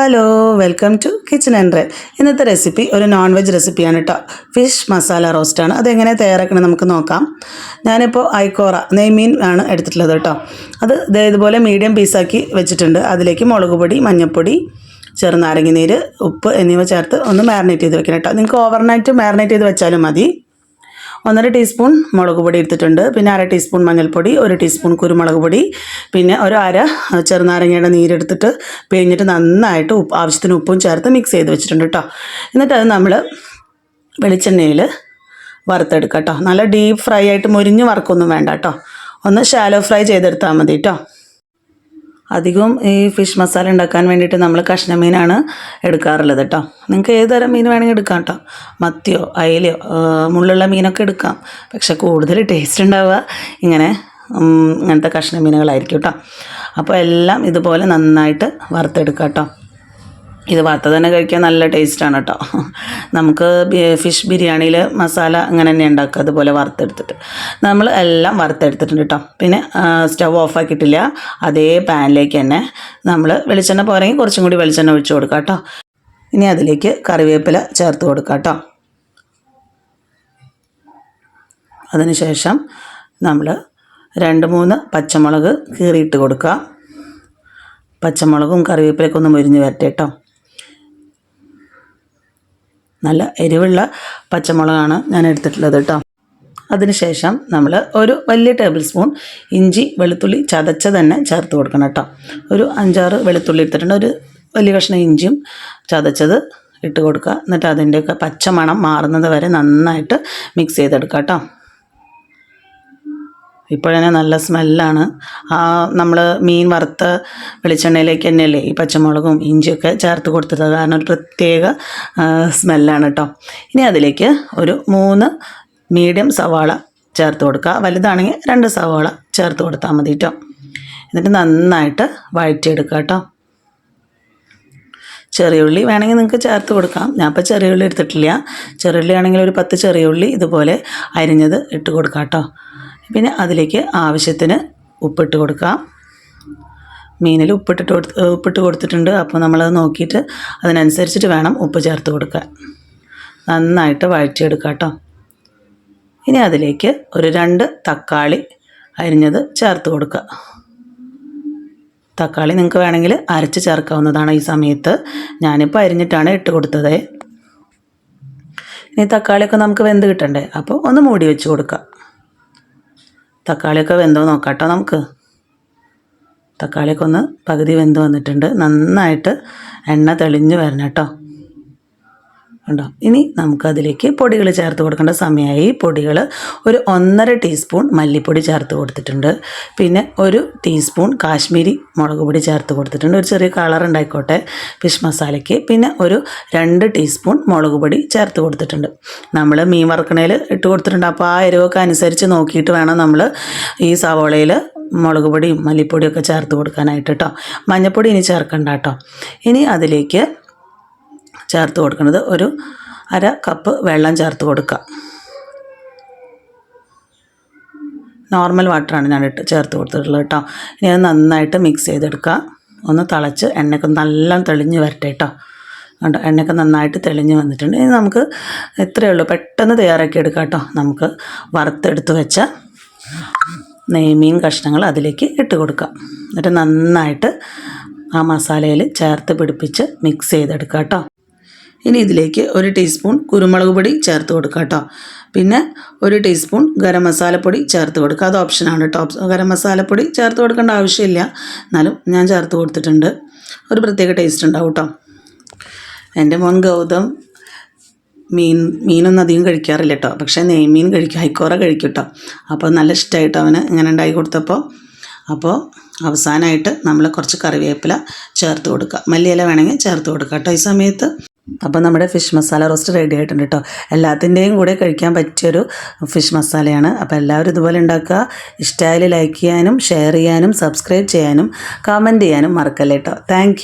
Hello welcome to kitchen and ഇന്നത്തെ recipe ഒരു non veg റെസിപ്പിയാണ് കേട്ടോ ഫിഷ് മസാല റോസ്റ്റാണ് അതെങ്ങനെ തയ്യാറാക്കണം നമുക്ക് നോക്കാം. ഞാനിപ്പോൾ ഐക്കോറ നെയ്മീൻ ആണ് എടുത്തിട്ടുള്ളത് കേട്ടോ അത് ഇതുപോലെ മീഡിയം പീസാക്കി വെച്ചിട്ടുണ്ട്. അതിലേക്ക് മുളക് പൊടി മഞ്ഞൾപ്പൊടി ചെറുനാരങ്ങ നീര് ഉപ്പ് എന്നിവ ചേർത്ത് ഒന്ന് മാരിനേറ്റ് ചെയ്ത് വെക്കണം കേട്ടോ നിങ്ങൾക്ക് ഓവർനൈറ്റ് മാരിനേറ്റ് ചെയ്ത് വെച്ചാലും മതി. ഒന്നര ടീസ്പൂൺ മുളക് പൊടി എടുത്തിട്ടുണ്ട്. പിന്നെ അര ടീസ്പൂൺ മഞ്ഞൾപ്പൊടി ഒരു ടീസ്പൂൺ കുരുമുളക് പൊടി പിന്നെ ഒരു അര ചെറുനാരങ്ങയുടെ നീരെടുത്തിട്ട് പിഴിഞ്ഞിട്ട് നന്നായിട്ട് ഉപ്പ് ആവശ്യത്തിന് ഉപ്പും ചേർത്ത് മിക്സ് ചെയ്ത് വെച്ചിട്ടുണ്ട് കേട്ടോ എന്നിട്ട് അത് നമ്മൾ വെളിച്ചെണ്ണയിൽ വറുത്തെടുക്കാം കേട്ടോ നല്ല ഡീപ്പ് ഫ്രൈ ആയിട്ട് മുരിഞ്ഞ് വറുക്കൊന്നും വേണ്ട കേട്ടോ ഒന്ന് ഷാലോ ഫ്രൈ ചെയ്തെടുത്താൽ മതി കേട്ടോ അധികവും ഈ ഫിഷ് മസാല ഉണ്ടാക്കാൻ വേണ്ടിയിട്ട് നമ്മൾ കഷ്ണ മീനാണ് എടുക്കാറുള്ളത് കേട്ടോ നിങ്ങൾക്ക് ഏത് തരം മീൻ വേണമെങ്കിൽ എടുക്കാം കേട്ടോ മത്തിയോ അയലയോ മുള്ളുള്ള മീനൊക്കെ എടുക്കാം. പക്ഷെ കൂടുതൽ ടേസ്റ്റ് ഉണ്ടാവുക ഇങ്ങനെ ഇങ്ങനത്തെ കഷ്ണ മീനുകളായിരിക്കും കേട്ടോ അപ്പോൾ എല്ലാം ഇതുപോലെ നന്നായിട്ട് വറുത്തെടുക്കാം കേട്ടോ ഇത് വറുത്ത തന്നെ കഴിക്കാൻ നല്ല ടേസ്റ്റാണ് കേട്ടോ നമുക്ക് ഫിഷ് ബിരിയാണിയിൽ മസാല അങ്ങനെ തന്നെ ഉണ്ടാക്കുക. അതുപോലെ വറുത്തെടുത്തിട്ട്. നമ്മൾ എല്ലാം വറുത്തെടുത്തിട്ടുണ്ട് കേട്ടോ പിന്നെ സ്റ്റവ് ഓഫ് ആക്കിയിട്ടില്ല. അതേ പാനിലേക്ക് തന്നെ നമ്മൾ വെളിച്ചെണ്ണ പോരെങ്കിൽ കുറച്ചും കൂടി വെളിച്ചെണ്ണ ഒഴിച്ചു കൊടുക്കുക കേട്ടോ ഇനി അതിലേക്ക് കറിവേപ്പില ചേർത്ത് കൊടുക്കുക കേട്ടോ അതിനുശേഷം നമ്മൾ രണ്ട് മൂന്ന് പച്ചമുളക് കീറിയിട്ട് കൊടുക്കുക. പച്ചമുളകും കറിവേപ്പിലൊക്കെ ഒന്ന് മുരിഞ്ഞ് വരട്ടെ കേട്ടോ നല്ല എരിവുള്ള പച്ചമുളകാണ് ഞാൻ എടുത്തിട്ടുള്ളത് കേട്ടോ. അതിനുശേഷം നമ്മൾ ഒരു വലിയ ടേബിൾ സ്പൂൺ ഇഞ്ചി വെളുത്തുള്ളി ചതച്ച തന്നെ ചേർത്ത് കൊടുക്കണം കേട്ടോ. ഒരു അഞ്ചാറ് വെളുത്തുള്ളി എടുത്തിട്ടുണ്ട്. ഒരു വലിയ കഷ്ണം ഇഞ്ചിയും ചതച്ചത് ഇട്ട് കൊടുക്കുക. എന്നിട്ട് അതിന്റെയൊക്കെ പച്ചമണം മാറുന്നത് വരെ നന്നായിട്ട് മിക്സ് ചെയ്തെടുക്കുക കേട്ടോ. ഇപ്പോഴന്നെ നല്ല സ്മെല്ലാണ്. ആ നമ്മൾ മീൻ വറുത്ത വെളിച്ചെണ്ണയിലേക്ക് തന്നെയല്ലേ ഈ പച്ചമുളകും ഇഞ്ചിയൊക്കെ ചേർത്ത് കൊടുത്തത്. കാരണം ഒരു പ്രത്യേക സ്മെല്ലാണ് കേട്ടോ ഇനി അതിലേക്ക് ഒരു മൂന്ന് മീഡിയം സവാള ചേർത്ത് കൊടുക്കുക. വലുതാണെങ്കിൽ രണ്ട് സവാള ചേർത്ത് കൊടുത്താൽ മതി കേട്ടോ എന്നിട്ട് നന്നായിട്ട് വഴറ്റിയെടുക്കുക കേട്ടോ ചെറിയ ഉള്ളി വേണമെങ്കിൽ നിങ്ങൾക്ക് ചേർത്ത് കൊടുക്കാം. ഞാൻ ഇപ്പോൾ ചെറിയ ഉള്ളി എടുത്തിട്ടില്ല. ചെറിയ ഉള്ളി ആണെങ്കിൽ ഒരു പത്ത് ചെറിയ ഉള്ളി ഇതുപോലെ അരിഞ്ഞത് ഇട്ട് കൊടുക്കാം കേട്ടോ പിന്നെ അതിലേക്ക് ആവശ്യത്തിന് ഉപ്പിട്ട് കൊടുക്കാം. മീനിൽ ഉപ്പിട്ടിട്ട് കൊടുത്ത് ഉപ്പിട്ട് കൊടുത്തിട്ടുണ്ട്. അപ്പോൾ നമ്മളത് നോക്കിയിട്ട് അതിനനുസരിച്ചിട്ട് വേണം ഉപ്പ് ചേർത്ത് കൊടുക്കാൻ. നന്നായിട്ട് വഴറ്റിയെടുക്കാം കേട്ടോ. ഇനി അതിലേക്ക് ഒരു രണ്ട് തക്കാളി അരിഞ്ഞത് ചേർത്ത് കൊടുക്കുക തക്കാളി നിങ്ങൾക്ക് വേണമെങ്കിൽ അരച്ച് ചേർക്കാവുന്നതാണ് ഈ സമയത്ത്. ഞാനിപ്പോൾ അരിഞ്ഞിട്ടാണ് ഇട്ട് കൊടുത്തത്. ഇനി തക്കാളിയൊക്കെ നമുക്ക് വെന്ത് കിട്ടണ്ടേ? അപ്പോൾ ഒന്ന് മൂടി വെച്ച് കൊടുക്കുക തക്കാളിയൊക്കെ വെന്തോ നോക്കാട്ടോ നമുക്ക്. തക്കാളിയൊക്കെ ഒന്ന് പകുതി വെന്ത് വന്നിട്ടുണ്ട്. നന്നായിട്ട് എണ്ണ തെളിഞ്ഞ് വരണം കേട്ടോ. ഉണ്ടോ? ഇനി നമുക്കതിലേക്ക് പൊടികൾ ചേർത്ത് കൊടുക്കേണ്ട സമയമായി. പൊടികൾ ഒരു ഒന്നര ടീസ്പൂൺ മല്ലിപ്പൊടി ചേർത്ത് കൊടുത്തിട്ടുണ്ട്. പിന്നെ ഒരു ടീസ്പൂൺ കാശ്മീരി മുളക് പൊടി ചേർത്ത് കൊടുത്തിട്ടുണ്ട്. ഒരു ചെറിയ കളർ ഉണ്ടായിക്കോട്ടെ ഫിഷ് മസാലയ്ക്ക്. പിന്നെ ഒരു രണ്ട് ടീസ്പൂൺ മുളക് പൊടി ചേർത്ത് കൊടുത്തിട്ടുണ്ട്. നമ്മൾ മീൻ വറുക്കണയിൽ ഇട്ട് കൊടുത്തിട്ടുണ്ട്. അപ്പോൾ ആ എരിവൊക്കെ അനുസരിച്ച് നോക്കിയിട്ട് വേണം നമ്മൾ ഈ സവോളയിൽ മുളക് പൊടിയും മല്ലിപ്പൊടിയൊക്കെ ചേർത്ത് കൊടുക്കാനായിട്ട് കേട്ടോ മഞ്ഞൾപ്പൊടി ഇനി ചേർക്കണ്ട കേട്ടോ ഇനി അതിലേക്ക് ചേർത്ത് കൊടുക്കുന്നത് ഒരു അര കപ്പ് വെള്ളം ചേർത്ത് കൊടുക്കുക. നോർമൽ വാട്ടറാണ് ഞാൻ ഇട്ട് ചേർത്ത് കൊടുത്തിട്ടുള്ളത് കേട്ടോ. ഇനി അത് നന്നായിട്ട് മിക്സ് ചെയ്തെടുക്കുക. ഒന്ന് തിളച്ച് എണ്ണയൊക്കെ നല്ല തെളിഞ്ഞ് വരട്ടെ കേട്ടോ. കണ്ടോ? എണ്ണയൊക്കെ നന്നായിട്ട് തെളിഞ്ഞ് വന്നിട്ടുണ്ട്. ഇനി നമുക്ക് ഇത്രയേ ഉള്ളൂ. പെട്ടെന്ന് തയ്യാറാക്കി എടുക്കാം കേട്ടോ. നമുക്ക് വറുത്തെടുത്ത് വെച്ച നെയ്മീൻ കഷ്ണങ്ങൾ അതിലേക്ക് ഇട്ട് കൊടുക്കാം. എന്നിട്ട് നന്നായിട്ട് ആ മസാലയിൽ ചേർത്ത് പിടിപ്പിച്ച് മിക്സ് ചെയ്തെടുക്കുക കേട്ടോ. ഇനി ഇതിലേക്ക് ഒരു ടീസ്പൂൺ കുരുമുളക് പൊടി ചേർത്ത് കൊടുക്കുക കേട്ടോ പിന്നെ ഒരു ടീസ്പൂൺ ഗരം മസാലപ്പൊടി ചേർത്ത് കൊടുക്കുക. അത് ഓപ്ഷനാണ് കേട്ടോ ഗരം മസാലപ്പൊടി ചേർത്ത് കൊടുക്കേണ്ട ആവശ്യമില്ല. എന്നാലും ഞാൻ ചേർത്ത് കൊടുത്തിട്ടുണ്ട്. ഒരു പ്രത്യേക ടേസ്റ്റ് ഉണ്ടാവും കേട്ടോ എന്റെ മോൻ ഗൗതം മീൻ മീനൊന്നും അധികം കഴിക്കാറില്ല കേട്ടോ പക്ഷേ നെയ്മീൻ കഴിക്കും. ഹൈക്കോറ കഴിക്കും കേട്ടോ അപ്പോൾ നല്ല ഇഷ്ടമായിട്ട് അവന് ഇങ്ങനെ ഉണ്ടാക്കി കൊടുത്തപ്പോൾ അപ്പോൾ അവസാനമായിട്ട് നമ്മൾ കുറച്ച് കറിവേപ്പില ചേർത്ത് കൊടുക്കുക. മല്ലിയില വേണമെങ്കിൽ ചേർത്ത് കൊടുക്കുക കേട്ടോ ഈ സമയത്ത് അപ്പോൾ നമ്മുടെ ഫിഷ് മസാല റോസ്റ്റ് റെഡി ആയിട്ടുണ്ട് കേട്ടോ എല്ലാത്തിന്റെയും കൂടെ കഴിക്കാൻ പറ്റിയൊരു ഫിഷ് മസാലയാണ് അപ്പോൾ എല്ലാവരും ഇതുപോലെ ഉണ്ടാക്കുക. ഇഷ്ടമായാലും ലൈക്ക് ചെയ്യാനും ഷെയർ ചെയ്യാനും സബ്സ്ക്രൈബ് ചെയ്യാനും കമന്റ് ചെയ്യാനും മറക്കല്ലേ കേട്ടോ താങ്ക്